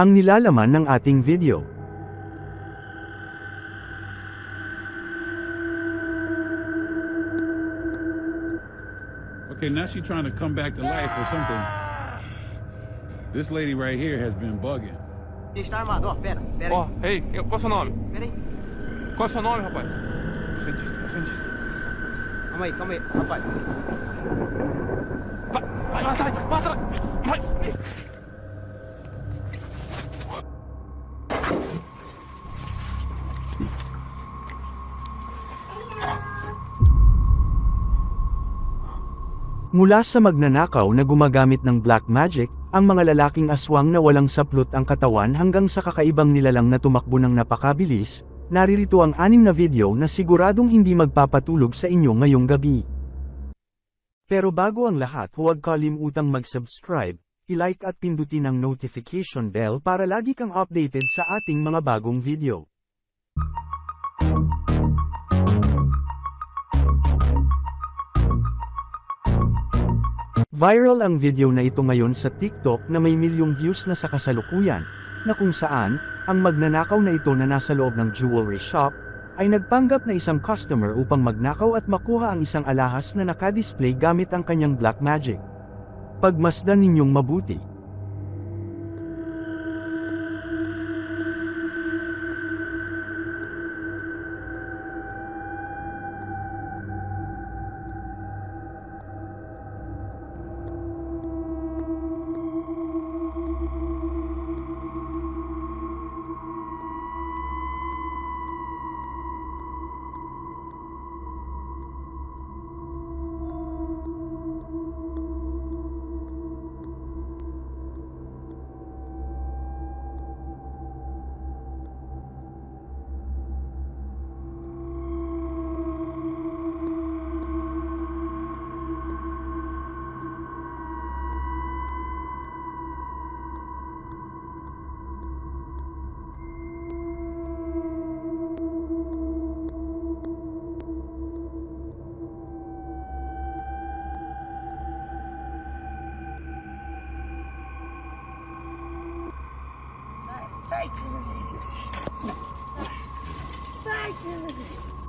Ang nilalaman ng ating video. Okay, now she's trying to come back to life or something. This lady right here has been bugging. Está armado, ó, pera, pera Ó, aí, ei, eu- qual é o seu nome? pera aí. Qual é o seu nome, rapaz? Cientista, cientista. Calma aí, calma aí, rapaz. Vai, vai, vai atrás, vai atrás. Vai. Mula sa magnanakaw na gumagamit ng black magic, ang mga lalaking aswang na walang saplot ang katawan hanggang sa kakaibang nilalang na tumakbo ng napakabilis, naririto ang anim na video na siguradong hindi magpapatulog sa inyo ngayong gabi. Pero bago ang lahat huwag kalimutang mag-subscribe, i-like at pindutin ang notification bell para lagi kang updated sa ating mga bagong video. Viral ang video na ito ngayon sa TikTok na may milyong views na sa kasalukuyan, na kung saan, ang magnanakaw na ito na nasa loob ng jewelry shop, ay nagpanggap na isang customer upang magnakaw at makuha ang isang alahas na nakadisplay gamit ang kanyang black magic. Pagmasdan ninyong mabuti.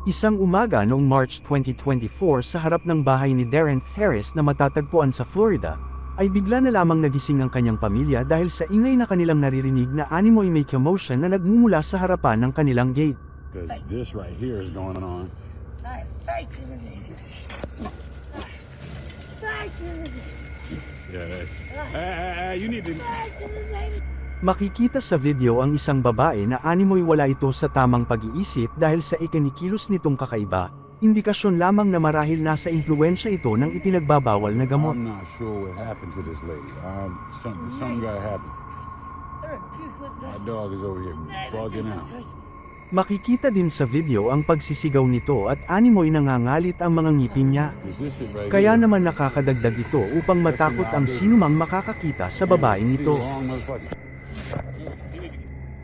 Isang umaga noong March 2024 sa harap ng bahay ni Darren Harris na matatagpuan sa Florida, ay bigla na lamang nagising ang kanyang pamilya dahil sa ingay na kanilang naririnig na animoy may commotion na nagmumula sa harapan ng kanilang gate. This right here is going on. Yeah, that's. Hey, hey, you need to. Makikita sa video ang isang babae na animoy wala ito sa tamang pag-iisip dahil sa ikinikilos nitong kakaiba, indikasyon lamang na marahil nasa impluensya ito ng ipinagbabawal na gamot. I'm not sure what happened to this lady. Um, something, something got happened. My dog is over here bugging out. Makikita din sa video ang pagsisigaw nito at animoy nangangalit ang mga ngipin niya. Kaya naman nakakadagdag ito upang matakot ang sinumang makakakita sa babaeng ito.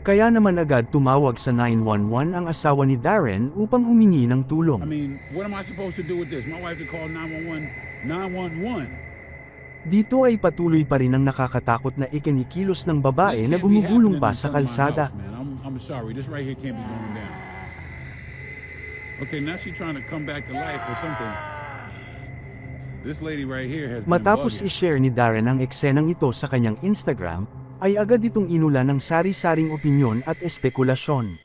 Kaya naman agad tumawag sa 911 ang asawa ni Darren upang humingi ng I tulong. mean, what am I supposed to do with this? My wife call 911. 911. Dito ay patuloy pa rin ang nakakatakot na ikinikilos ng babae na gumugulong pa sa kalsada. house. I'm, I'm sorry. This right here can't be going down. Okay, now she's trying to come back to life or something. This lady right here has Matapos i-share ni Darren ang eksenang ito sa kanyang Instagram, ay agad itong inula ng sari-saring opinyon at espekulasyon.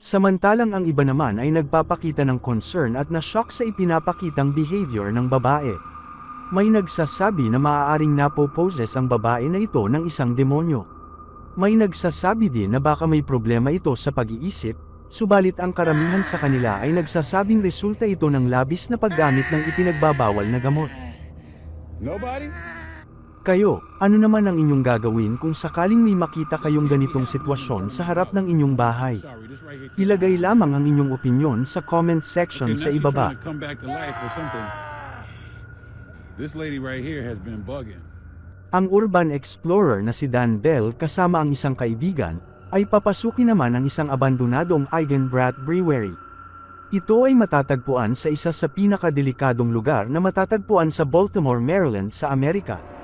Samantalang ang iba naman ay nagpapakita ng concern at na-shock sa ipinapakitang behavior ng babae. May nagsasabi na maaaring napoposes ang babae na ito ng isang demonyo. May nagsasabi din na baka may problema ito sa pag-iisip, subalit ang karamihan sa kanila ay nagsasabing resulta ito ng labis na paggamit ng ipinagbabawal na gamot. Nobody? Kayo, ano naman ang inyong gagawin kung sakaling may makita kayong ganitong sitwasyon sa harap ng inyong bahay? Ilagay lamang ang inyong opinyon sa comment section sa ibaba. This lady right here has been bugging. Ang urban explorer na si Dan Bell kasama ang isang kaibigan, ay papasukin naman ang isang abandonadong Eigenbrat Brewery. Ito ay matatagpuan sa isa sa pinakadelikadong lugar na matatagpuan sa Baltimore, Maryland sa Amerika.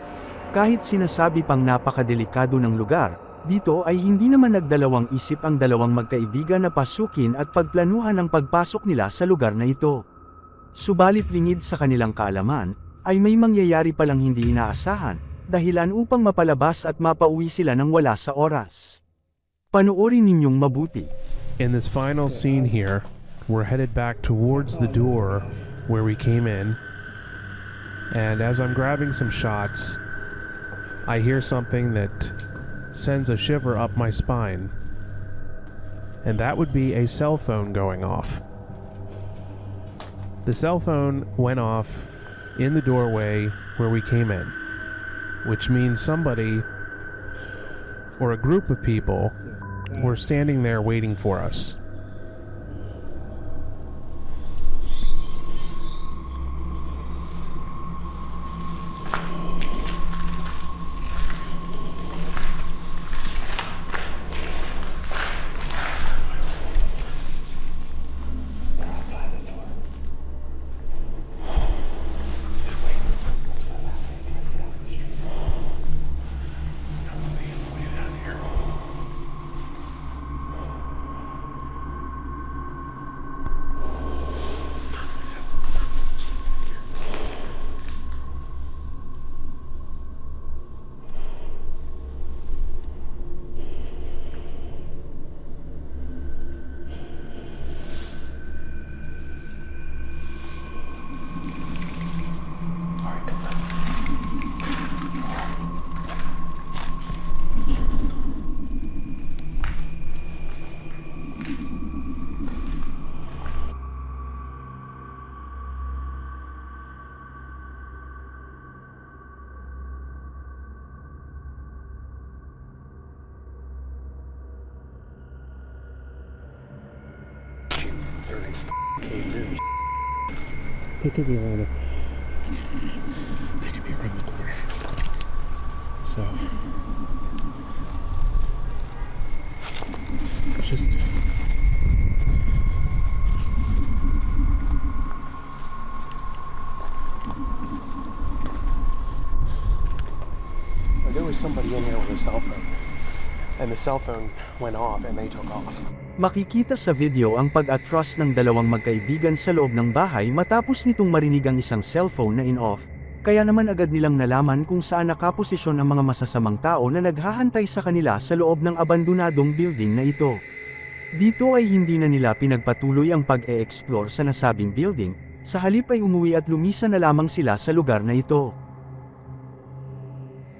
Kahit sinasabi pang napakadelikado ng lugar, Dito ay hindi naman nagdalawang isip ang dalawang magkaibigan na pasukin at pagplanuhan ang pagpasok nila sa lugar na ito. Subalit lingid sa kanilang kaalaman, ay may mangyayari palang hindi inaasahan, dahilan upang mapalabas at mapauwi sila ng wala sa oras. Panoorin ninyong mabuti. In this final scene here, we're headed back towards the door where we came in. And as I'm grabbing some shots, I hear something that sends a shiver up my spine. And that would be a cell phone going off. The cell phone went off in the doorway where we came in, which means somebody or a group of people were standing there waiting for us. It could be around the. They could be around the corner. So. Just. There was somebody in here with a cell phone. And the cell phone went off and they took off. Makikita sa video ang pag-atras ng dalawang magkaibigan sa loob ng bahay matapos nitong marinig ang isang cellphone na in-off, kaya naman agad nilang nalaman kung saan nakaposisyon ang mga masasamang tao na naghahantay sa kanila sa loob ng abandonadong building na ito. Dito ay hindi na nila pinagpatuloy ang pag-e-explore sa nasabing building, sa halip ay umuwi at lumisa na lamang sila sa lugar na ito.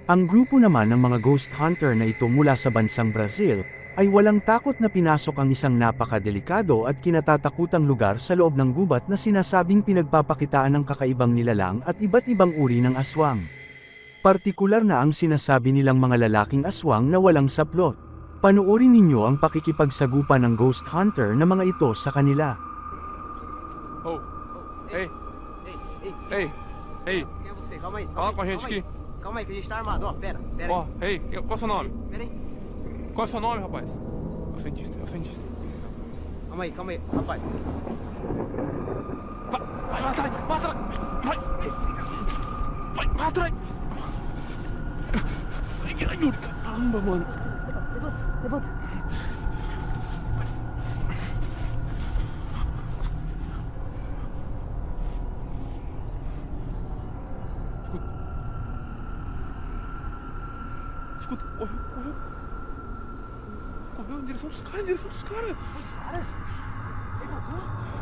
Ang grupo naman ng mga ghost hunter na ito mula sa bansang Brazil, ay walang takot na pinasok ang isang napakadelikado at kinatatakutang lugar sa loob ng gubat na sinasabing pinagpapakitaan ng kakaibang nilalang at iba't ibang uri ng aswang. Partikular na ang sinasabi nilang mga lalaking aswang na walang saplot. Panoorin ninyo ang pakikipagsagupa ng ghost hunter na mga ito sa kanila. Oh, ei, Ei, ei, ei, ei. quem é você? Calma aí. Fala calma com a aí, gente aí. aqui. Calma aí, que a gente tá armado, ó. Pera, pera Ó, ei, qual é o seu nome? aí. Pera aí. Qual é o seu nome, rapaz? É o cientista. Calma aí, calma aí. Rapaz. Vai, vai, vai atrás, vai atrás. Vai, vai, vai atrás. Ai, Yuri, caramba, mano. Escuta,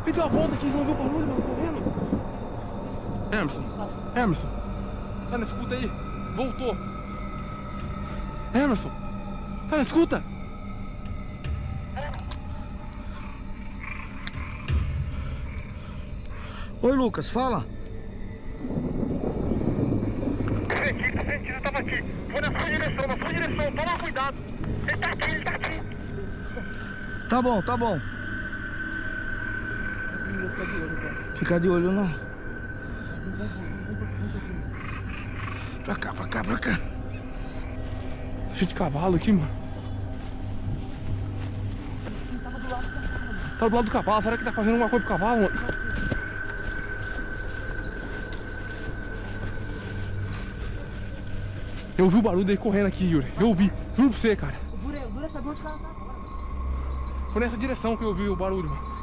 Ele deu a volta aqui, não viu o barulho, mano, correndo. Emerson, Emerson. Tá na escuta aí. Voltou. Emerson. Tá na escuta. Oi, Lucas, fala. Cientista, cientista tava aqui. Foi na sua direção, na sua direção. Toma cuidado. Ele tá aqui, ele tá aqui. Tá bom, tá bom. Fica de olho não. Pra cá, pra cá, pra cá. Cheio de cavalo aqui, mano. Tá do lado do cavalo. Será que tá fazendo alguma coisa pro cavalo, mano? Eu ouvi o barulho dele correndo aqui, Yuri. Eu ouvi. Juro pra você, cara. Foi nessa direção que eu ouvi o barulho, mano.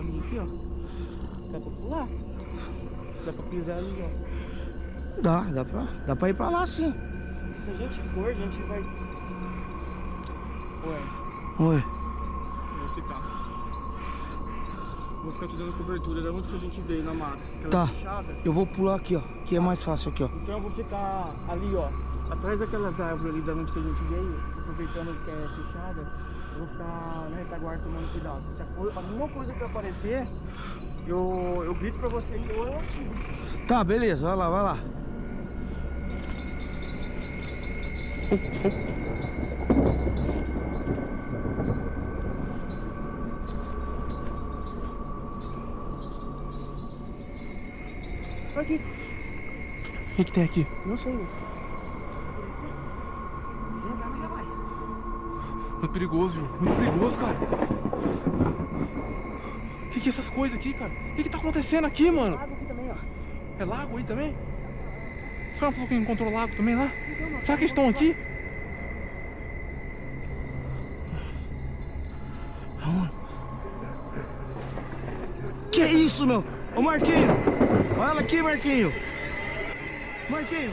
caminho aqui, ó. Dá pra pular. Dá pra pisar ali, ó. Dá, dá pra, dá pra ir pra lá sim. Se a gente for, a gente vai. Ué, Oi. vou ficar. Vou ficar te dando cobertura da onde que a gente veio na mata. Aquela Tá. fechada. Eu vou pular aqui, ó. Que é mais fácil aqui, ó. Então eu vou ficar ali, ó. Atrás daquelas árvores ali da onde que a gente veio, aproveitando que é fechada, vou ficar na retaguarda tomando cuidado. Se alguma coisa que aparecer, eu, eu grito pra você e eu ativo. Tá, beleza. Vai lá, vai lá. Aqui, O que, que tem aqui? não sei. Zé, vai, vai, vai. Muito perigoso, João. Muito perigoso, cara. O que, que é essas coisas aqui, cara? O que, que tá acontecendo aqui, mano? Água aqui também, ó. É lago aí também? O senhor falou que encontrou lago também lá? Será que eles estão aqui? Que isso, meu? Ô, Marquinho. Olha aqui, Marquinho. Marquinho.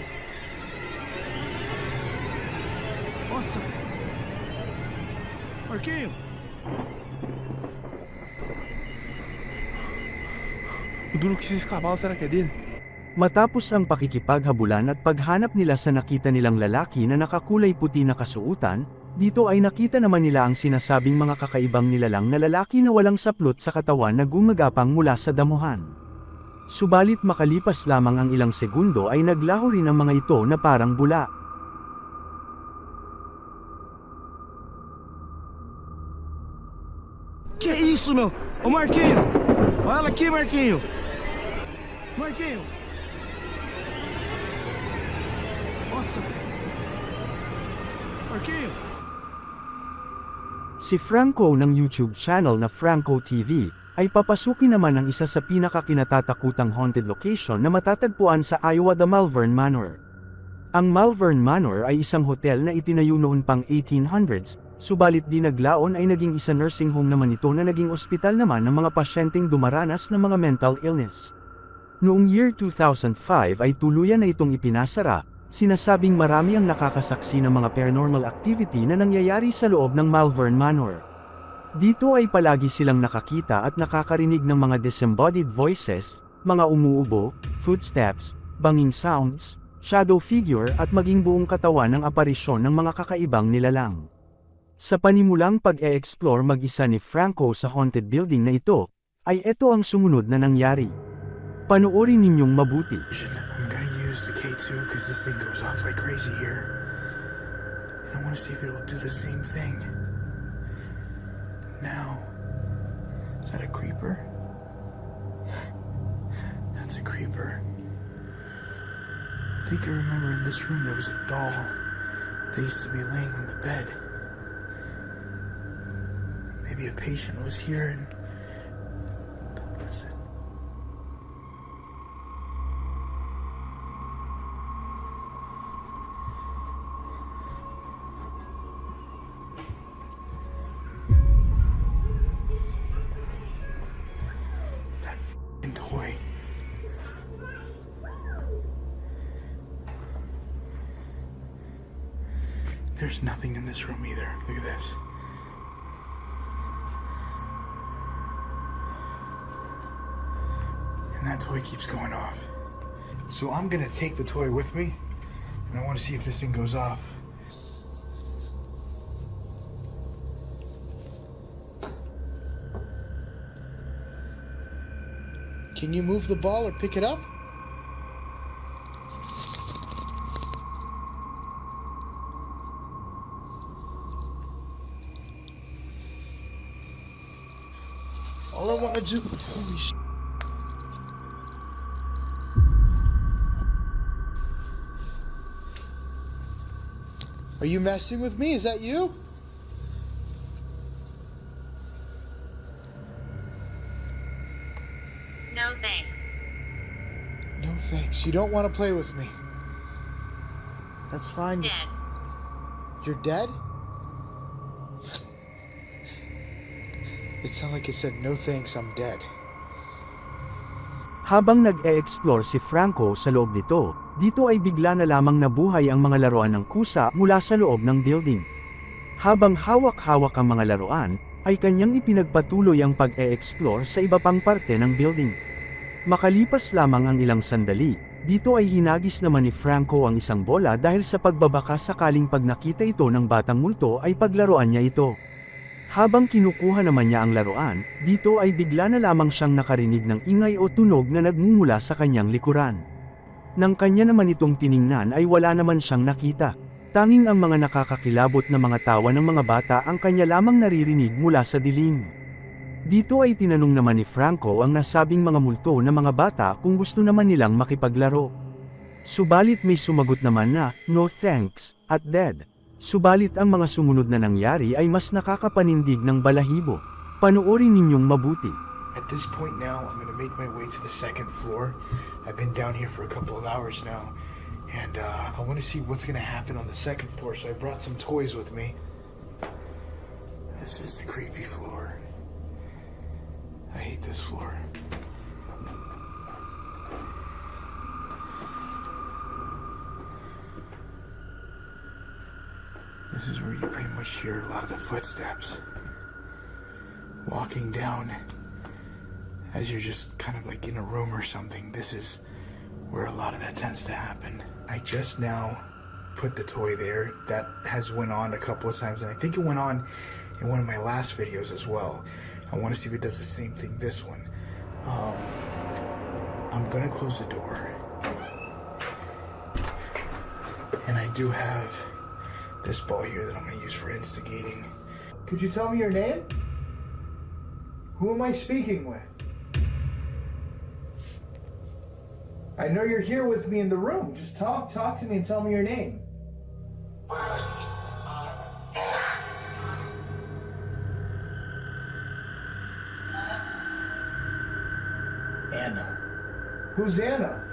Nossa. Marquinho. O duro que esses será que é dele? Matapos ang pakikipaghabulan at paghanap nila sa nakita nilang lalaki na nakakulay puti na kasuutan, dito ay nakita naman nila ang sinasabing mga kakaibang nilalang na lalaki na walang saplot sa katawan na gumagapang mula sa damuhan. Subalit makalipas lamang ang ilang segundo ay naglaho rin ang mga ito na parang bula. Que isso, meu? Ô, Marquinho. Olha aqui, Marquinho. Marquinho. Nossa. Marquinho. Si Franco ng YouTube channel na Franco TV, ay papasukin naman ang isa sa pinakakinatatakutang haunted location na matatagpuan sa Iowa the Malvern Manor. Ang Malvern Manor ay isang hotel na itinayo noon pang 1800s, subalit di naglaon ay naging isa nursing home naman ito na naging ospital naman ng mga pasyenteng dumaranas ng mga mental illness. Noong year 2005 ay tuluyan na itong ipinasara, sinasabing marami ang nakakasaksi ng mga paranormal activity na nangyayari sa loob ng Malvern Manor. Dito ay palagi silang nakakita at nakakarinig ng mga disembodied voices, mga umuubo, footsteps, banging sounds, shadow figure at maging buong katawan ng aparisyon ng mga kakaibang nilalang. Sa panimulang pag-e-explore mag-isa ni Franco sa haunted building na ito, ay ito ang sumunod na nangyari. Panoorin ninyong mabuti. I'm gonna use the K2 because this thing goes off like crazy here. And I want to see if it will do the same thing. Now, is that a creeper? That's a creeper. I think I remember in this room there was a doll. They used to be laying on the bed. Maybe a patient was here and. So I'm gonna take the toy with me and I wanna see if this thing goes off. Can you move the ball or pick it up? All I want to do Are you messing with me? Is that you? No thanks. No thanks. You don't want to play with me. That's fine. Dead. You're dead? it sounded like it said, no thanks, I'm dead. Habang nag-e-explore si Franco sa loob nito, dito ay bigla na lamang nabuhay ang mga laruan ng kusa mula sa loob ng building. Habang hawak-hawak ang mga laruan, ay kanyang ipinagpatuloy ang pag-e-explore sa iba pang parte ng building. Makalipas lamang ang ilang sandali, dito ay hinagis naman ni Franco ang isang bola dahil sa pagbabaka sakaling pag nakita ito ng batang multo ay paglaruan niya ito. Habang kinukuha naman niya ang laruan, dito ay bigla na lamang siyang nakarinig ng ingay o tunog na nagmumula sa kanyang likuran. Nang kanya naman itong tiningnan ay wala naman siyang nakita. Tanging ang mga nakakakilabot na mga tawa ng mga bata ang kanya lamang naririnig mula sa dilim. Dito ay tinanong naman ni Franco ang nasabing mga multo na mga bata kung gusto naman nilang makipaglaro. Subalit may sumagot naman na, no thanks, at dead. Subalit ang mga sumunod na nangyari ay mas nakakapanindig ng balahibo. Panoorin ninyong mabuti. At this point now, I'm gonna make my way to the second floor. I've been down here for a couple of hours now, and uh, I want to see what's gonna happen on the second floor. So I brought some toys with me. This is the creepy floor. I hate this floor. This is where you pretty much hear a lot of the footsteps walking down as you're just kind of like in a room or something. This is where a lot of that tends to happen. I just now put the toy there. That has went on a couple of times, and I think it went on in one of my last videos as well. I want to see if it does the same thing this one. Um, I'm gonna close the door, and I do have this ball here that I'm gonna use for instigating. Could you tell me your name? Who am I speaking with? I know you're here with me in the room. Just talk, talk to me and tell me your name. Anna. Who's Anna?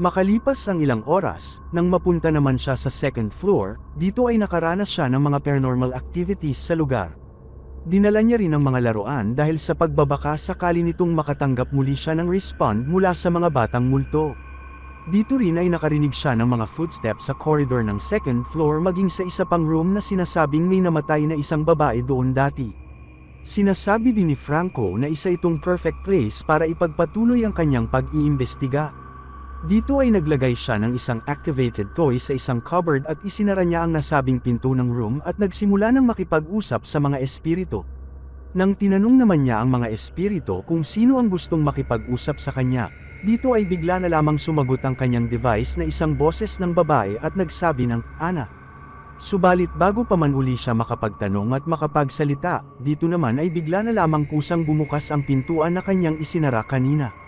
Makalipas ang ilang oras, nang mapunta naman siya sa second floor, dito ay nakaranas siya ng mga paranormal activities sa lugar. Dinala niya rin ang mga laruan dahil sa pagbabaka sakali nitong makatanggap muli siya ng respond mula sa mga batang multo. Dito rin ay nakarinig siya ng mga footsteps sa corridor ng second floor maging sa isa pang room na sinasabing may namatay na isang babae doon dati. Sinasabi din ni Franco na isa itong perfect place para ipagpatuloy ang kanyang pag-iimbestiga. Dito ay naglagay siya ng isang activated toy sa isang cupboard at isinara niya ang nasabing pinto ng room at nagsimula ng makipag-usap sa mga espiritu. Nang tinanong naman niya ang mga espiritu kung sino ang gustong makipag-usap sa kanya, dito ay bigla na lamang sumagot ang kanyang device na isang boses ng babae at nagsabi ng, Ana. Subalit bago pa man uli siya makapagtanong at makapagsalita, dito naman ay bigla na lamang kusang bumukas ang pintuan na kanyang isinara kanina.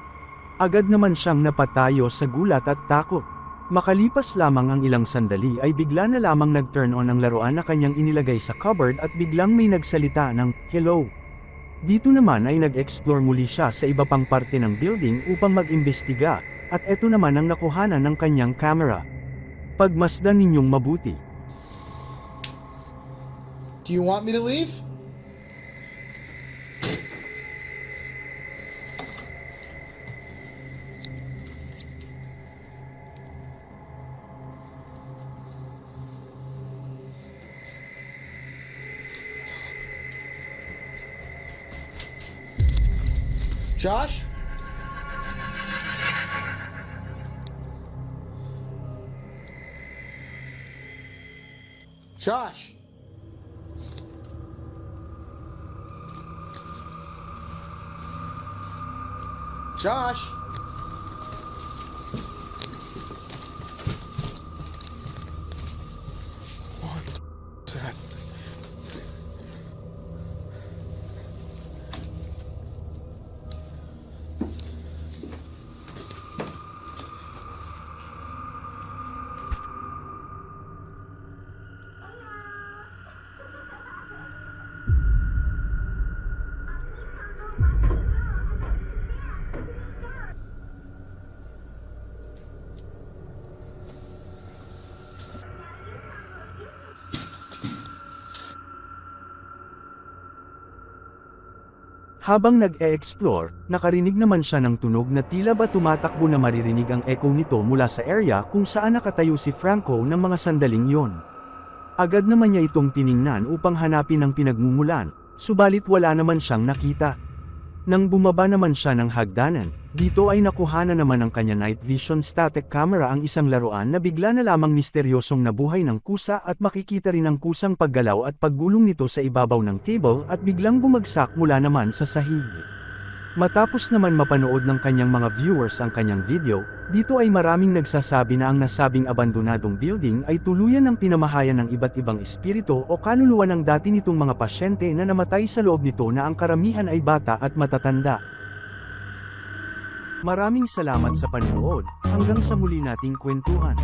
Agad naman siyang napatayo sa gulat at takot. Makalipas lamang ang ilang sandali ay bigla na lamang nag-turn on ang laruan na kanyang inilagay sa cupboard at biglang may nagsalita ng, Hello. Dito naman ay nag-explore muli siya sa iba pang parte ng building upang mag-imbestiga, at eto naman ang nakuhanan ng kanyang camera. Pagmasdan ninyong mabuti. Do you want me to leave? Josh? Josh? Josh? Habang nag-e-explore, nakarinig naman siya ng tunog na tila ba tumatakbo na maririnig ang echo nito mula sa area kung saan nakatayo si Franco ng mga sandaling yon. Agad naman niya itong tiningnan upang hanapin ang pinagmumulan, subalit wala naman siyang nakita. Nang bumaba naman siya ng hagdanan, dito ay nakuha na naman ng kanya night vision static camera ang isang laruan na bigla na lamang misteryosong nabuhay ng kusa at makikita rin ang kusang paggalaw at paggulong nito sa ibabaw ng table at biglang bumagsak mula naman sa sahig. Matapos naman mapanood ng kanyang mga viewers ang kanyang video, dito ay maraming nagsasabi na ang nasabing abandonadong building ay tuluyan ng pinamahayan ng iba't ibang espiritu o kaluluwa ng dati nitong mga pasyente na namatay sa loob nito na ang karamihan ay bata at matatanda. Maraming salamat sa panonood, hanggang sa muli nating kwentuhan.